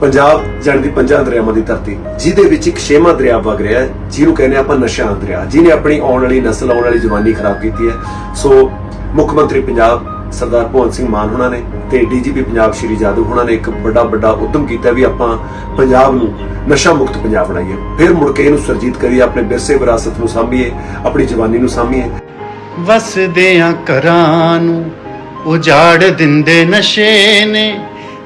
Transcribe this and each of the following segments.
ਪੰਜਾਬ ਜਣ ਦੀ ਪੰਜਾਂ ਦਰਿਆਵਾਂ ਦੀ ਧਰਤੀ, ਜਿਹਦੇ ਵਿੱਚ ਇੱਕ ਛੇਵਾਂ ਦਰਿਆ ਵਗ ਰਿਹਾ ਹੈ, ਜਿਹਨੂੰ ਕਹਿੰਦੇ ਆਪਾਂ ਨਸ਼ਾ ਦਰਿਆ, ਜਿਹਨੇ ਆਪਣੀ ਆਉਣ ਵਾਲੀ ਨਸਲ, ਆਉਣ ਵਾਲੀ ਜਵਾਨੀ ਖਰਾਬ ਕੀਤੀ ਹੈ। ਸੋ ਮੁੱਖ ਮੰਤਰੀ ਪੰਜਾਬ ਸਰਦਾਰ ਭਗਵੰਤ ਸਿੰਘ ਮਾਨ ਹੁਣਾਂ ਨੇ ਤੇ ਡੀਜੀਪੀ ਪੰਜਾਬ ਸ਼੍ਰੀ ਜਾਦੂ ਹੁਣਾਂ ਨੇ ਇੱਕ ਵੱਡਾ ਵੱਡਾ ਉਦਮ ਕੀਤਾ ਵੀ ਆਪਾਂ ਪੰਜਾਬ ਨੂੰ ਨਸ਼ਾ ਮੁਕਤ ਪੰਜਾਬ ਬਣਾਈਏ। ਫਿਰ ਮੁੜ ਕੇ ਇਹਨੂੰ ਸਰਜੀਤ ਕਰੀਏ, ਆਪਣੇ ਵਿਰਸੇ ਵਿਰਾਸਤ ਨੂੰ ਸਾਂਭੀਏ, ਆਪਣੀ ਜਵਾਨੀ ਨੂੰ ਸਾਂਭੀਏ। ਵਸਦਿਆਂ ਘਰਾਂ ਨੂੰ, ਉਜਾੜ ਦਿੰਦੇ ਨਸ਼ੇ ਨੇ।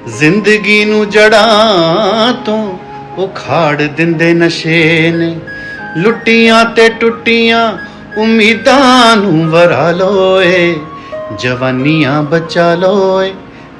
ਜ਼ਿੰਦਗੀ ਨੂੰ ਜੜਾਂ ਤੋਂ ਉਖਾੜ ਦਿੰਦੇ ਨਸ਼ੇ ਨੇ। ਲੁੱਟੀਆਂ ਤੇ ਟੁੱਟੀਆਂ, ਉਮੀਦਾਂ ਨੂੰ ਵਰਾ ਲੋਏ। ਜਵਾਨੀਆਂ ਬਚਾ ਲੋਏ,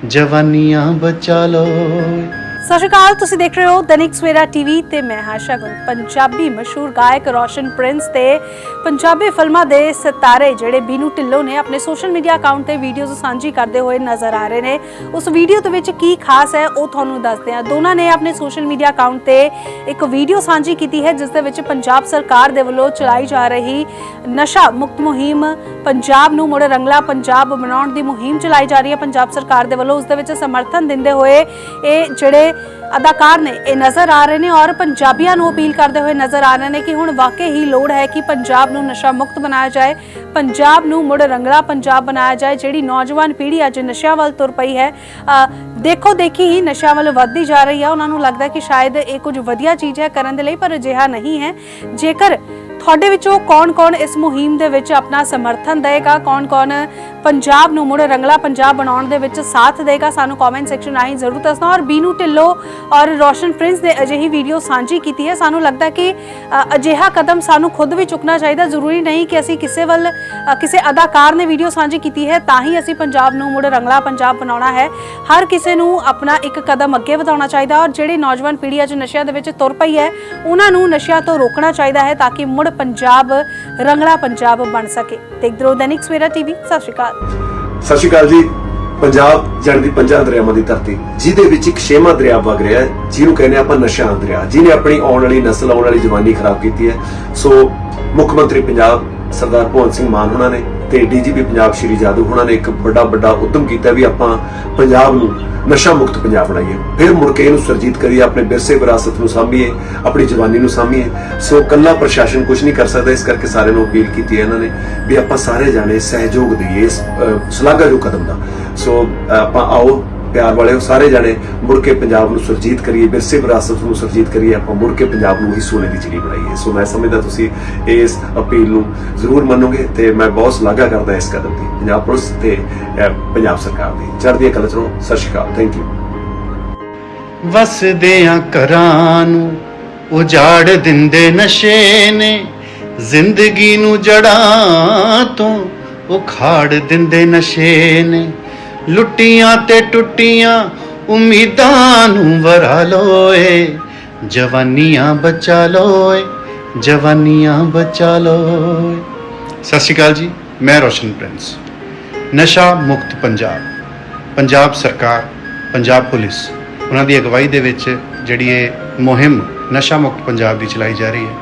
ਜਵਾਨੀਆਂ ਬਚਾ ਲੋਏ। ਸਤਿ ਸ਼੍ਰੀ ਅਕਾਲ, ਤੁਸੀਂ ਦੇਖ ਰਹੇ ਹੋ ਦੈਨਿਕ ਸਵੇਰਾ ਟੀਵੀ ਤੇ ਮੈਂ ਹਾਂ ਸ਼ਗੁਨ। ਪੰਜਾਬੀ ਮਸ਼ਹੂਰ ਗਾਇਕ ਰੋਸ਼ਨ ਪ੍ਰਿੰਸ ਤੇ ਪੰਜਾਬੀ ਫਿਲਮਾਂ ਦੇ ਸਿਤਾਰੇ ਜਿਹੜੇ ਬੀਨੂ ਢਿੱਲੋਂ ਨੇ ਆਪਣੇ ਸੋਸ਼ਲ ਮੀਡੀਆ ਅਕਾਊਂਟ ਤੇ ਵੀਡੀਓਜ਼ ਸਾਂਝੀ ਕਰਦੇ ਹੋਏ ਨਜ਼ਰ ਆ ਰਹੇ ਨੇ। ਉਸ ਵੀਡੀਓ ਦੇ ਵਿੱਚ ਕੀ ਖਾਸ ਹੈ ਉਹ ਤੁਹਾਨੂੰ ਦੱਸਦੇ ਹਾਂ। ਦੋਨਾਂ ਨੇ ਆਪਣੇ ਸੋਸ਼ਲ ਮੀਡੀਆ ਅਕਾਊਂਟ ਤੇ ਇੱਕ ਵੀਡੀਓ ਸਾਂਝੀ ਕੀਤੀ ਹੈ, ਜਿਸ ਦੇ ਵਿੱਚ ਪੰਜਾਬ ਸਰਕਾਰ ਦੇ ਵੱਲੋਂ ਚਲਾਈ ਜਾ ਰਹੀ ਨਸ਼ਾ ਮੁਕਤ ਮੁਹਿੰਮ, ਪੰਜਾਬ ਨੂੰ ਮੁੜ ਰੰਗਲਾ ਪੰਜਾਬ ਬਣਾਉਣ ਦੀ ਮੁਹਿੰਮ ਚਲਾਈ ਜਾ ਰਹੀ ਹੈ। ਪੰਜਾਬ ਸਰਕਾਰ ਦੇ ਵੱਲੋਂ ਉਸ ਦੇ ਵਿੱਚ ਸਮਰਥਨ ਦਿੰਦੇ ਹੋਏ ਇਹ ਜਿਹੜੇ ਅਦਾਕਾਰ ਨੇ ਇਹ ਨਜ਼ਰ ਆ ਰਹੇ ਨੇ ਔਰ ਪੰਜਾਬੀਆਂ ਨੂੰ ਅਪੀਲ ਕਰਦੇ ਹੋਏ ਨਜ਼ਰ ਆ ਰਹੇ ਨੇ ਕਿ ਹੁਣ ਵਾਕਈ ਹੀ ਲੋੜ ਹੈ ਕਿ ਪੰਜਾਬ ਨੂੰ ਨਸ਼ਾ ਮੁਕਤ ਬਣਾਇਆ ਜਾਏ, ਪੰਜਾਬ ਨੂੰ ਮੁੜ ਰੰਗਲਾ ਪੰਜਾਬ ਬਣਾਇਆ ਜਾਏ, ਜਿਹੜੀ ਨੌਜਵਾਨ ਪੀੜ੍ਹੀ ਅੱਜ ਨਸ਼ਿਆਂ ਵੱਲ ਤੁਰ ਪਈ ਹੈ ਦੇਖੋ ਦੇਖੀ ਹੀ ਨਸ਼ਿਆਂ ਵੱਲ ਵੱਧਦੀ ਜਾ ਰਹੀ ਹੈ। ਉਹਨਾਂ ਨੂੰ ਲੱਗਦਾ ਕਿ ਸ਼ਾਇਦ ਇਹ ਕੁਝ ਵਧੀਆ ਚੀਜ਼ ਹੈ ਕਰਨ ਦੇ ਲਈ, ਪਰ ਅਜਿਹਾ ਨਹੀਂ ਹੈ। ਜੇਕਰ ਤੁਹਾਡੇ ਵਿੱਚੋਂ ਕੌਣ-ਕੌਣ ਇਸ ਮੁਹਿੰਮ ਦੇ ਵਿੱਚ ਆਪਣਾ ਸਮਰਥਨ ਦੇਗਾ ਕੌਣ-ਕੌਣ ਪੰਜਾਬ ਨੂੰ ਮੁੜ ਰੰਗਲਾ ਪੰਜਾਬ ਬਣਾਉਣ ਦੇ ਵਿੱਚ ਸਾਥ ਦੇਗਾ। ਸਾਨੂੰ ਕਮੈਂਟ ਸੈਕਸ਼ਨ ਰਾਹੀਂ ਜ਼ਰੂਰ ਦੱਸਣਾ। ਔਰ ਬੀਨੂ ਢਿੱਲੋਂ ਔਰ ਰੋਸ਼ਨ ਪ੍ਰਿੰਸ ਨੇ ਅਜਿਹੀ ਵੀਡੀਓ ਸਾਂਝੀ ਕੀਤੀ ਹੈ। ਸਾਨੂੰ ਲੱਗਦਾ ਕਿ ਅਜਿਹਾ ਕਦਮ ਸਾਨੂੰ ਖੁਦ ਵੀ ਚੁੱਕਣਾ ਚਾਹੀਦਾ। ਜ਼ਰੂਰੀ ਨਹੀਂ ਕਿ ਅਸੀਂ ਕਿਸੇ ਵੱਲ ਕਿਸੇ ਅਦਾਕਾਰ ਨੇ ਵੀਡੀਓ ਸਾਂਝੀ ਕੀਤੀ ਹੈ, ਤਾਂ ਹੀ ਅਸੀਂ ਪੰਜਾਬ ਨੂੰ ਮੁੜ ਰੰਗਲਾ ਪੰਜਾਬ ਬਣਾਉਣਾ ਹੈ। ਹਰ ਕਿਸੇ ਨੂੰ ਆਪਣਾ ਇੱਕ ਕਦਮ ਅੱਗੇ ਵਧਾਉਣਾ ਚਾਹੀਦਾ। ਔਰ ਜਿਹੜੀ ਨੌਜਵਾਨ ਪੀੜ੍ਹੀ ਅੱਜ ਨਸ਼ਿਆਂ ਦੇ ਵਿੱਚ ਤੁਰ ਪਈ ਹੈ, ਉਹਨਾਂ ਨੂੰ ਨਸ਼ਿਆਂ ਤੋਂ ਰੋਕਣਾ ਚਾਹੀਦਾ ਹੈ ਤਾਂ ਕਿ ਮੁੜ ਪੰਜਾਬ ਰੰਗਲਾ ਪੰਜਾਬ ਬਣ ਸਕੇ। ਦੇਖਦੇ ਰਹੋ ਦੈਨਿਕ ਸਵੇਰਾ ਟੀਵੀ। ਸਤਿ ਸ਼੍ਰੀ ਅਕਾਲ। ਸਤਿ ਸ਼੍ਰੀ ਅਕਾਲ ਜੀ। ਪੰਜਾਬ ਜਣ ਦੀ ਪੰਜਾਂ ਦਰਿਆਵਾਂ ਦੀ ਧਰਤੀ, ਜਿਹਦੇ ਵਿੱਚ ਇੱਕ ਛੇਵਾਂ ਦਰਿਆ ਵਗ ਰਿਹਾ ਹੈ, ਜਿਹਨੂੰ ਕਹਿੰਦੇ ਆਪਾਂ ਨਸ਼ਾ ਦਰਿਆ। ਜਿਹਨੇ ਆਪਣੀ ਆਉਣ ਵਾਲੀ ਨਸਲ, ਆਉਣ ਵਾਲੀ ਜਵਾਨੀ ਖਰਾਬ ਕੀਤੀ ਹੈ। ਸੋ ਮੁੱਖ ਮੰਤਰੀ ਪੰਜਾਬ ਸਰਦਾਰ ਭਗਵੰਤ ਸਿੰਘ ਮਾਨ ਉਹਨਾਂ ਨੇ ਤੇ ਡੀਜੀਪੀ ਪੰਜਾਬ ਸ਼੍ਰੀ ਜਾਦੂ ਹੁਣਾਂ ਨੇ ਇੱਕ ਵੱਡਾ ਵੱਡਾ ਉਦਮ ਕੀਤਾ ਵੀ ਆਪਾਂ ਪੰਜਾਬ ਨੂੰ ਨਸ਼ਾ ਮੁਕਤ ਪੰਜਾਬ ਬਣਾਈਏ। ਫਿਰ ਮੁੜ ਕੇ ਇਹਨੂੰ ਸਰਜੀਤ ਕਰੀਏ ਆਪਣੇ ਵਿਰਸੇ ਵਿਰਾਸਤ ਨੂੰ ਸਾਂਭੀਏ ਆਪਣੀ ਜਵਾਨੀ ਨੂੰ ਸਾਂਭੀਏ। ਸੋ ਕੱਲਾ ਪ੍ਰਸ਼ਾਸਨ ਕੁਝ ਨਹੀਂ ਕਰ ਸਕਦਾ ਇਸ ਕਰਕੇ ਸਾਰਿਆਂ ਨੂੰ ਅਪੀਲ ਕੀਤੀ ਹੈ ਇਹਨਾਂ ਨੇ ਵੀ ਆਪਾਂ ਸਾਰੇ ਜਾਣੇ ਸਹਿਯੋਗ ਦਈਏ ਇਸ ਅਹ, ਸ਼ਲਾਘਾਯੋਗ ਕਦਮ ਦਾ। ਸੋ ਆਪਾਂ ਆਓ ਪਿਆਰ ਵਾਲਿਓ, ਸਾਰੇ ਜਾਣੇ ਮੁੜ ਕੇ ਪੰਜਾਬ ਨੂੰ ਸਰਜੀਤ ਕਰੀਏ, ਵਿਰਸੇ ਵਿਰਾਸਤ ਨੂੰ ਸਰਜੀਤ ਕਰੀਏ, ਆਪਾਂ ਮੁੜ ਕੇ ਪੰਜਾਬ ਨੂੰ ਹੀ ਸੋਨੇ ਦੀ ਚਿੜੀ ਬਣਾਈਏ। ਸੋ ਮੈਂ ਸਮਝਦਾ ਤੁਸੀਂ ਇਸ ਅਪੀਲ ਨੂੰ ਜ਼ਰੂਰ ਮੰਨੋਗੇ ਤੇ ਮੈਂ ਬਹੁਤ ਸ਼ਲਾਘਾ ਕਰਦਾ ਇਸ ਕਦਮ ਦੀ, ਪੰਜਾਬ ਪੁਲਿਸ ਤੇ ਪੰਜਾਬ ਸਰਕਾਰ ਦੀ। ਚੜ੍ਹਦੀ ਕਲਾ ਚ ਸਤਿ ਸ਼੍ਰੀ ਅਕਾਲ। ਥੈਂਕ ਯੂ ਵਸਦਿਆਂ ਘਰਾਂ ਨੂੰ ਉਜਾੜ ਦਿੰਦੇ ਨਸ਼ੇ ਨੇ, ਜ਼ਿੰਦਗੀ ਨੂੰ ਜੜਾਂ ਤੋਂ ਉਖਾੜ ਦਿੰਦੇ ਨਸ਼ੇ ਨੇ। ਲੁੱਟੀਆਂ ਤੇ ਟੁੱਟੀਆਂ, ਉਮੀਦਾਂ ਨੂੰ ਵਰਾ ਲੋਏ। ਜਵਾਨੀਆਂ ਬਚਾ ਲੋਏ, ਜਵਾਨੀਆਂ ਬਚਾ ਲੋਏ। ਸਤਿ ਸ਼੍ਰੀ ਅਕਾਲ ਜੀ, ਮੈਂ ਰੋਸ਼ਨ ਪ੍ਰਿੰਸ। ਨਸ਼ਾ ਮੁਕਤ ਪੰਜਾਬ। ਪੰਜਾਬ ਸਰਕਾਰ, ਪੰਜਾਬ ਪੁਲਿਸ, ਉਹਨਾਂ ਦੀ ਅਗਵਾਈ ਦੇ ਵਿੱਚ ਜਿਹੜੀ ਇਹ ਮੁਹਿੰਮ ਨਸ਼ਾ ਮੁਕਤ ਪੰਜਾਬ ਦੀ ਚਲਾਈ ਜਾ ਰਹੀ ਹੈ,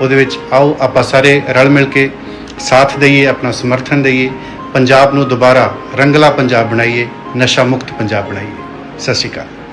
ਉਹਦੇ ਵਿੱਚ ਆਓ ਆਪਾਂ ਸਾਰੇ ਰਲ ਮਿਲ ਕੇ ਸਾਥ ਦਈਏ, ਆਪਣਾ ਸਮਰਥਨ ਦਈਏ। ਪੰਜਾਬ ਨੂੰ ਦੁਬਾਰਾ ਰੰਗਲਾ ਪੰਜਾਬ ਬਣਾਈਏ ਨਸ਼ਾ ਮੁਕਤ ਪੰਜਾਬ ਬਣਾਈਏ। ਸਤਿ ਸ਼੍ਰੀ ਅਕਾਲ।